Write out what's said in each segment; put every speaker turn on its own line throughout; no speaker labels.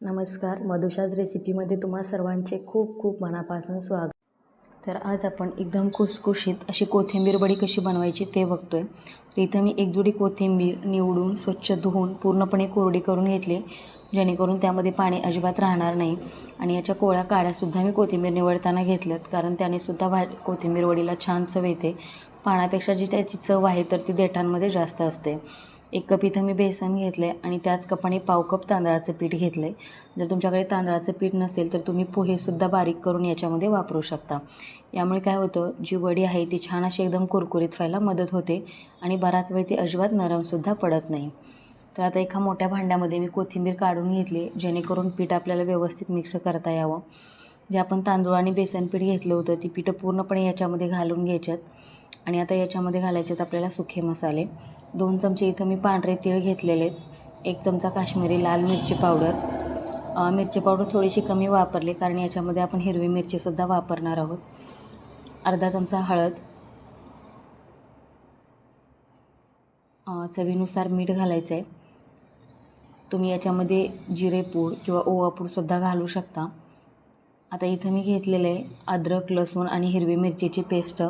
नमस्कार मधुशाज रेसिपीमध्ये तुम्हा सर्वांचे खूप खूप मनापासून स्वागत. तर आज आपण एकदम खुसखुशीत अशी कोथिंबीर वडी कशी बनवायची ते बघतोय. तर इथं मी एकजुडी कोथिंबीर निवडून स्वच्छ धुवून पूर्णपणे कोरडी करून घेतली जेणेकरून त्यामध्ये पाणी अजिबात राहणार नाही. आणि याच्या कोळ्या काळ्यासुद्धा मी कोथिंबीर निवडताना घेतल्यात कारण त्याने सुद्धा भा कोथिंबीर वडीला छान चव येते. पाण्यापेक्षा जी त्याची चव आहे तर ती देठांमध्ये जास्त असते. एक कप इथं मी बेसन घेतलं आहे आणि त्याच कपाने पाव कप तांदळाचं पीठ घेतलं आहे जर तुमच्याकडे तांदळाचं पीठ नसेल तर तुम्ही पोहेसुद्धा बारीक करून याच्यामध्ये वापरू शकता. यामुळे काय होतं जी वडी आहे ती छान अशी एकदम कुरकुरीत व्हायला मदत होते आणि बराच वेळ ती अजिबात नरमसुद्धा पडत नाही. तर आता एका मोठ्या भांड्यामध्ये मी कोथिंबीर काढून घेतली जेणेकरून पीठ आपल्याला व्यवस्थित मिक्स करता यावं. जे आपण तांदूळ आणि बेसन पीठ घेतलं होतं ती पीठं पूर्णपणे याच्यामध्ये घालून घ्यायच्यात. आणि आता याच्यामध्ये घालायचे आहेत आपल्याला सुखे मसाले. दोन चमचे इथं मी पांढरे तीळ घेतलेले आहेत. एक चमचा काश्मीरी लाल मिरची पावडर. मिरची पावडर थोडीशी कमी वापरली कारण याच्यामध्ये आपण हिरवी मिरचीसुद्धा वापरणार आहोत. अर्धा चमचा हळद. चवीनुसार मीठ घालायचं आहे तुम्ही याच्यामध्ये जिरेपूड किंवा ओवापूडसुद्धा घालू शकता. आता इथं मी घेतलेलं आहे अद्रक लसूण आणि हिरवी मिरचीची पेस्ट.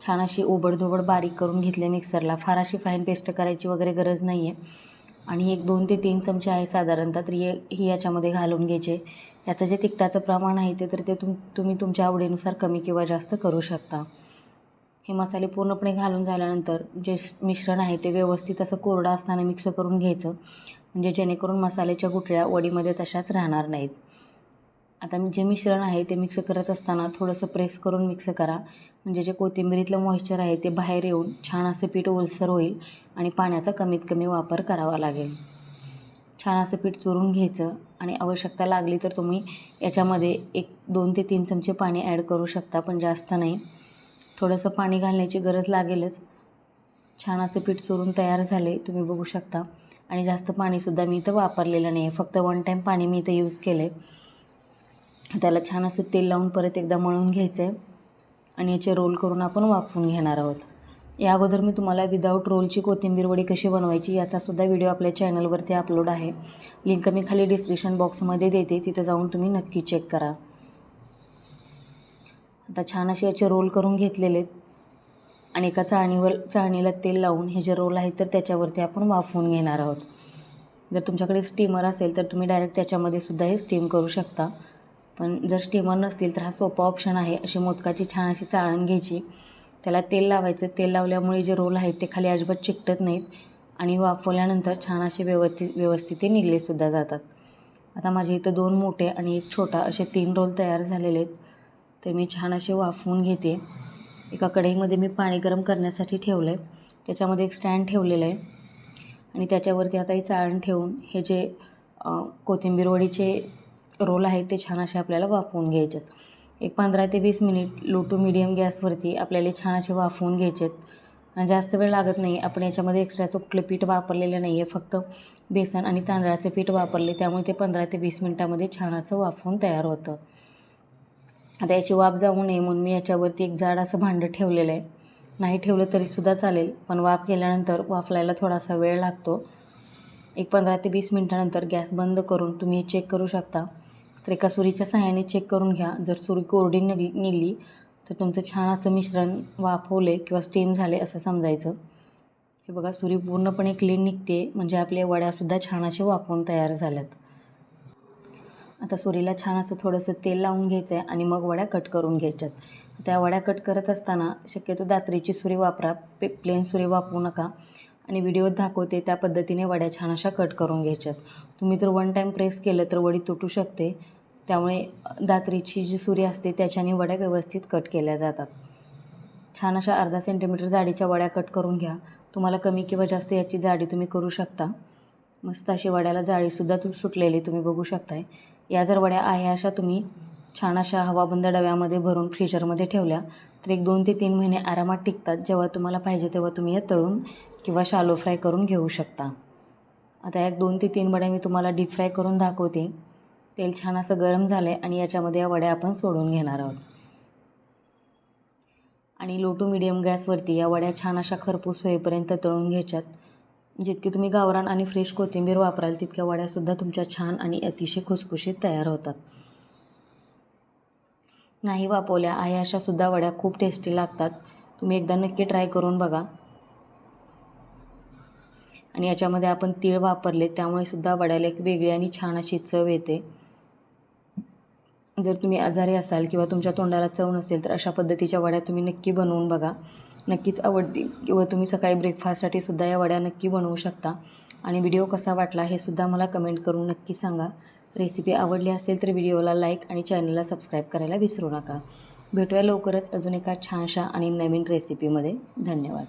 छान अशी ओबडधोबड बारीक करून घेतले मिक्सरला. फार अशी फाईन पेस्ट करायची वगैरे गरज नाही आहे आणि एक दोन ते तीन चमचे आहे साधारणतः तर हे ही याच्यामध्ये घालून घ्यायचे. याचं जे तिखटाचं प्रमाण आहे ते तर ते तुम तुम्ही तुमच्या आवडीनुसार कमी किंवा जास्त करू शकता. हे मसाले पूर्णपणे घालून झाल्यानंतर जे मिश्रण आहे ते व्यवस्थित असं कोरडं असताना मिक्स करून घ्यायचं. म्हणजे जेणेकरून मसाल्याच्या गुठळ्या वडीमध्ये तशाच राहणार नाहीत. आता मी जे मिश्रण आहे ते मिक्स करत असताना थोडंसं प्रेस करून मिक्स करा. म्हणजे जे कोथिंबिरीतलं मॉइश्चर आहे ते बाहेर येऊन छान असं पीठ ओलसर होईल आणि पाण्याचा कमीत कमी वापर करावा लागेल. छान असं पीठ चुरून घ्यायचं आणि आवश्यकता लागली तर तुम्ही याच्यामध्ये एक दोन ते तीन चमचे पाणी ॲड करू शकता पण जास्त नाही. थोडंसं पाणी घालण्याची गरज लागेलच. छान असं पीठ चुरून तयार झाले तुम्ही बघू शकता. आणि जास्त पाणीसुद्धा मी इथं वापरलेलं नाही आहे फक्त वन टाईम पाणी मी इथं यूज केलं आहे त्याला छान असं तेल लावून परत एकदा मळून घ्यायचं आहे आणि याचे रोल करून आपण वाफवून घेणार आहोत. या अगोदर मी तुम्हाला विदाऊट रोलची कोथिंबीर वडी कशी बनवायची याचासुद्धा व्हिडिओ आपल्या चॅनलवरती अपलोड आहे. लिंक मी खाली डिस्क्रिप्शन बॉक्समध्ये देते. तिथं जाऊन तुम्ही नक्की चेक करा. आता छान असे याचे रोल करून घेतलेले आहेत. आणि एका चाळणीवर चाळणीला तेल लावून हे जे रोल आहेत तर त्याच्यावरती आपण वाफवून घेणार आहोत. जर तुमच्याकडे स्टीमर असेल तर तुम्ही डायरेक्ट त्याच्यामध्ये सुद्धा हे स्टीम करू शकता. पण जर स्टीमर नसतील तर हा सोपा ऑप्शन आहे अशी मोदकाची छान अशी चाळण घ्यायची. त्याला तेल लावायचं. तेल लावल्यामुळे जे रोल आहेत ते खाली अजिबात चिकटत नाहीत आणि वाफवल्यानंतर छान असे व्यवस्थित व्यवस्थित ते निघलेसुद्धा जातात. आता माझे इथं दोन मोठे आणि एक छोटा असे तीन रोल तयार झालेले आहेत. तर मी छान असे वाफवून घेते. एका कढईमध्ये मी पाणी गरम करण्यासाठी ठेवलं आहे त्याच्यामध्ये एक स्टँड ठेवलेलं आहे. आणि त्याच्यावरती आता ही चाळण ठेवून हे जे कोथिंबीर वडीचे रोल आहेत ते छान असे आपल्याला वाफवून घ्यायचे आहेत एक पंधरा ते वीस मिनिट लो टू मिडियम गॅसवरती आपल्याला छान असे वाफवून घ्यायचे आहेत आणि जास्त वेळ लागत नाही आपण याच्यामध्ये एक्स्ट्राचं कुठलं पीठ वापरलेलं नाही आहे फक्त बेसन आणि तांदळाचं पीठ वापरले त्यामुळे ते पंधरा ते वीस मिनटामध्ये छान असं वाफवून तयार होतं. आता याची वाफ जाऊ नये म्हणून मी याच्यावरती एक जाड असं भांडं ठेवलेलं आहे. नाही ठेवलं तरीसुद्धा चालेल पण वाफ केल्यानंतर वाफलायला थोडासा वेळ लागतो. एक पंधरा ते वीस मिनटानंतर गॅस बंद करून तुम्ही चेक करू शकता. तर एका सुरीच्या सहाय्याने चेक करून घ्या. जर सुरी कोरडी निघली निघली तर तुमचं छान असं मिश्रण वाफवले किंवा स्टीम झाले असं समजायचं. हे बघा सुरी पूर्णपणे क्लीन निघते. म्हणजे आपल्या वड्यासुद्धा छान असे वाफवून तयार झाल्यात. आता सुरीला छान असं थोडंसं तेल लावून घ्यायचं आहे आणि मग वड्या कट करून घ्यायच्यात. त्या वड्या कट करत असताना शक्यतो दात्रीची सुरी वापरा. पे प्लेन सुरी वापरू नका. आणि व्हिडिओत दाखवते त्या पद्धतीने वड्या छान अशा कट करून घ्यायच्यात. तुम्ही जर वन टाईम प्रेस केलं तर वडी तुटू शकते. त्यामुळे दात्रीची जी सुरी असते त्याच्याने वड्या व्यवस्थित कट केल्या जातात. छान अशा अर्धा सेंटीमीटर जाडीच्या वड्या कट करून घ्या. तुम्हाला कमी किंवा जास्त याची जाडी तुम्ही करू शकता. मस्त अशी वड्याला जाळीसुद्धा तू सुटलेली तुम्ही बघू शकताय. या जर वड्या आहे अशा तुम्ही छान अशा हवाबंद डब्यामध्ये भरून फ्रीजरमध्ये ठेवल्या तर एक दोन ते तीन महिने आरामात टिकतात. जेव्हा तुम्हाला पाहिजे तेव्हा तुम्ही या तळून किंवा शालो फ्राय करून घेऊ शकता. आता एक दोन ते तीन वड्या मी तुम्हाला डीप फ्राय करून दाखवते. तेल छान असं गरम झालं आहे आणि याच्यामध्ये या वड्या आपण सोडून घेणार आहोत. आणि लो टू मिडियम गॅसवरती या वड्या छान अशा खरपूस होईपर्यंत तळून घ्यायच्यात. जितकी तुम्ही गावरान आणि फ्रेश कोथिंबीर वापराल तितक्या वड्यासुद्धा तुमच्या छान आणि अतिशय खुसखुशीत तयार होतात. नाही वापवल्या आहे अशासुद्धा वड्या खूप टेस्टी लागतात. तुम्ही एकदा नक्की ट्राय करून बघा. आणि याच्यामध्ये आपण तीळ वापरले त्यामुळे सुद्धा वड्याला एक वेगळी आणि छान अशी चव येते. जर तुम्ही आजारी असाल किंवा तुमच्या तोंडाला चव नसेल तर अशा पद्धतीच्या वड्या तुम्ही नक्की बनवून बघा. नक्कीच आवडतील. किंवा तुम्ही सकाळी ब्रेकफास्टसाठी सुद्धा या वड्या नक्की बनवू शकता. आणि व्हिडिओ कसा वाटला हे सुद्धा मला कमेंट करून नक्की सांगा. रेसिपी आवडली असेल तर व्हिडिओला लाईक आणि चॅनलला सबस्क्राईब करायला विसरू नका. भेटूया लवकरच अजून एका छानशा आणि नवीन रेसिपीमध्ये धन्यवाद.